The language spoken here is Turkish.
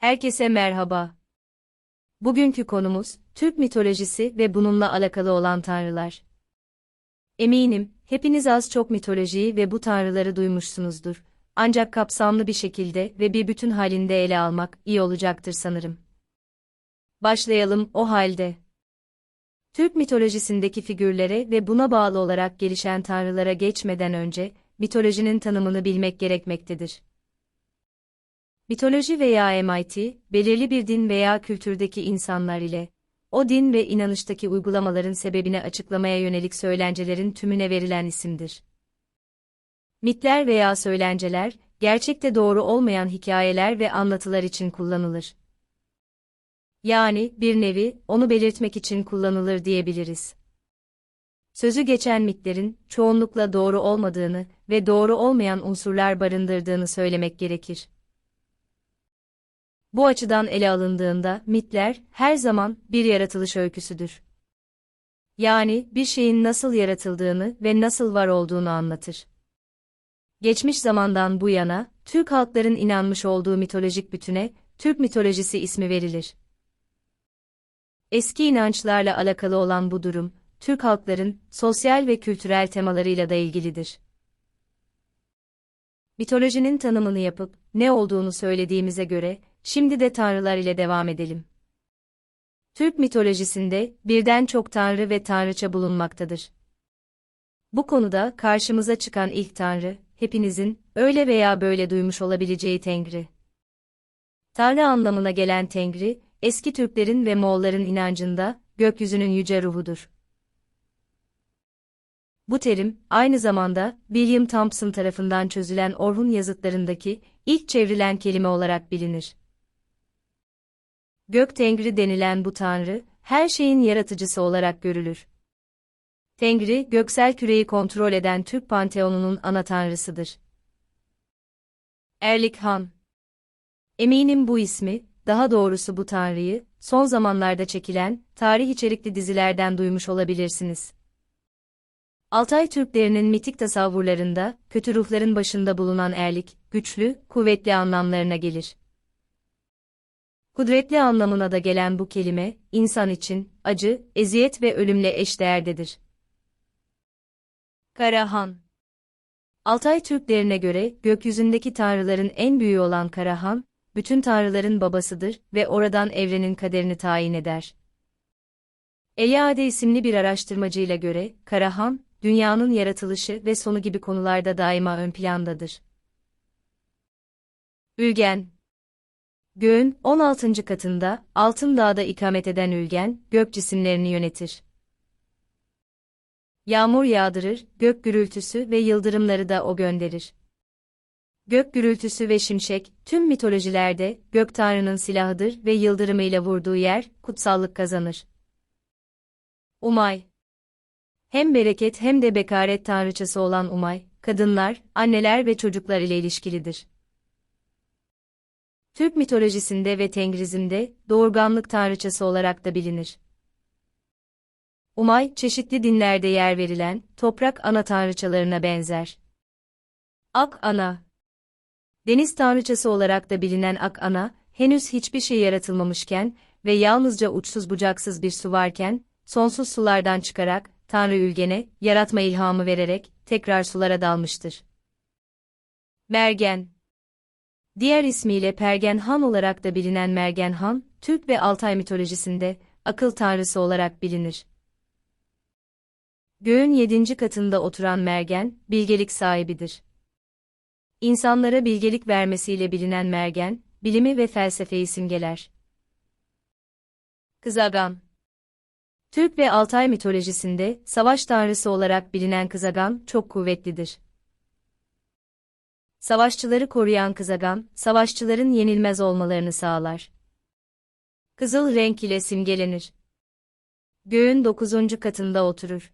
Herkese merhaba. Bugünkü konumuz, Türk mitolojisi ve bununla alakalı olan tanrılar. Eminim, hepiniz az çok mitolojiyi ve bu tanrıları duymuşsunuzdur. Ancak kapsamlı bir şekilde ve bir bütün halinde ele almak iyi olacaktır sanırım. Başlayalım o halde. Türk mitolojisindeki figürlere ve buna bağlı olarak gelişen tanrılara geçmeden önce, mitolojinin tanımını bilmek gerekmektedir. Mitoloji veya MIT, belirli bir din veya kültürdeki insanlar ile, o din ve inanıştaki uygulamaların sebebini açıklamaya yönelik söylencelerin tümüne verilen isimdir. Mitler veya söylenceler, gerçekte doğru olmayan hikayeler ve anlatılar için kullanılır. Yani, bir nevi, onu belirtmek için kullanılır diyebiliriz. Sözü geçen mitlerin, çoğunlukla doğru olmadığını ve doğru olmayan unsurlar barındırdığını söylemek gerekir. Bu açıdan ele alındığında mitler her zaman bir yaratılış öyküsüdür. Yani bir şeyin nasıl yaratıldığını ve nasıl var olduğunu anlatır. Geçmiş zamandan bu yana Türk halkların inanmış olduğu mitolojik bütüne Türk mitolojisi ismi verilir. Eski inançlarla alakalı olan bu durum Türk halkların sosyal ve kültürel temalarıyla da ilgilidir. Mitolojinin tanımını yapıp ne olduğunu söylediğimize göre Şimdi de tanrılar ile devam edelim. Türk mitolojisinde birden çok tanrı ve tanrıça bulunmaktadır. Bu konuda karşımıza çıkan ilk tanrı, hepinizin öyle veya böyle duymuş olabileceği Tengri. Tanrı anlamına gelen Tengri, eski Türklerin ve Moğolların inancında gökyüzünün yüce ruhudur. Bu terim, aynı zamanda William Thompson tarafından çözülen Orhun yazıtlarındaki ilk çevrilen kelime olarak bilinir. Gök Tengri denilen bu tanrı, her şeyin yaratıcısı olarak görülür. Tengri, göksel küreyi kontrol eden Türk panteonunun ana tanrısıdır. Erlik Han Eminim bu ismi, daha doğrusu bu tanrıyı, son zamanlarda çekilen, tarih içerikli dizilerden duymuş olabilirsiniz. Altay Türklerinin mitik tasavvurlarında, kötü ruhların başında bulunan erlik, güçlü, kuvvetli anlamlarına gelir. Kudretli anlamına da gelen bu kelime, insan için, acı, eziyet ve ölümle eşdeğerdedir. Karahan Altay Türklerine göre, gökyüzündeki tanrıların en büyüğü olan Karahan, bütün tanrıların babasıdır ve oradan evrenin kaderini tayin eder. Eliade isimli bir araştırmacıyla göre, Karahan, dünyanın yaratılışı ve sonu gibi konularda daima ön plandadır. Ülgen Göğün 16. katında Altın Dağ'da ikamet eden Ülgen, gök cisimlerini yönetir. Yağmur yağdırır, gök gürültüsü ve yıldırımları da o gönderir. Gök gürültüsü ve şimşek, tüm mitolojilerde gök tanrının silahıdır ve yıldırımıyla vurduğu yer kutsallık kazanır. Umay Hem bereket hem de bekaret tanrıçası olan Umay, kadınlar, anneler ve çocuklar ile ilişkilidir. Türk mitolojisinde ve Tengrizm'de doğurganlık tanrıçası olarak da bilinir. Umay, çeşitli dinlerde yer verilen toprak ana tanrıçalarına benzer. Ak Ana Deniz tanrıçası olarak da bilinen Ak Ana, henüz hiçbir şey yaratılmamışken ve yalnızca uçsuz bucaksız bir su varken, sonsuz sulardan çıkarak, Tanrı Ülgen'e, yaratma ilhamı vererek, tekrar sulara dalmıştır. Mergen Diğer ismiyle Pergen Han olarak da bilinen Mergen Han, Türk ve Altay mitolojisinde akıl tanrısı olarak bilinir. Göğün yedinci katında oturan Mergen, bilgelik sahibidir. İnsanlara bilgelik vermesiyle bilinen Mergen, bilimi ve felsefeyi simgeler. Kızagan Türk ve Altay mitolojisinde savaş tanrısı olarak bilinen Kızagan çok kuvvetlidir. Savaşçıları koruyan kızagan, savaşçıların yenilmez olmalarını sağlar. Kızıl renk ile simgelenir. Göğün dokuzuncu katında oturur.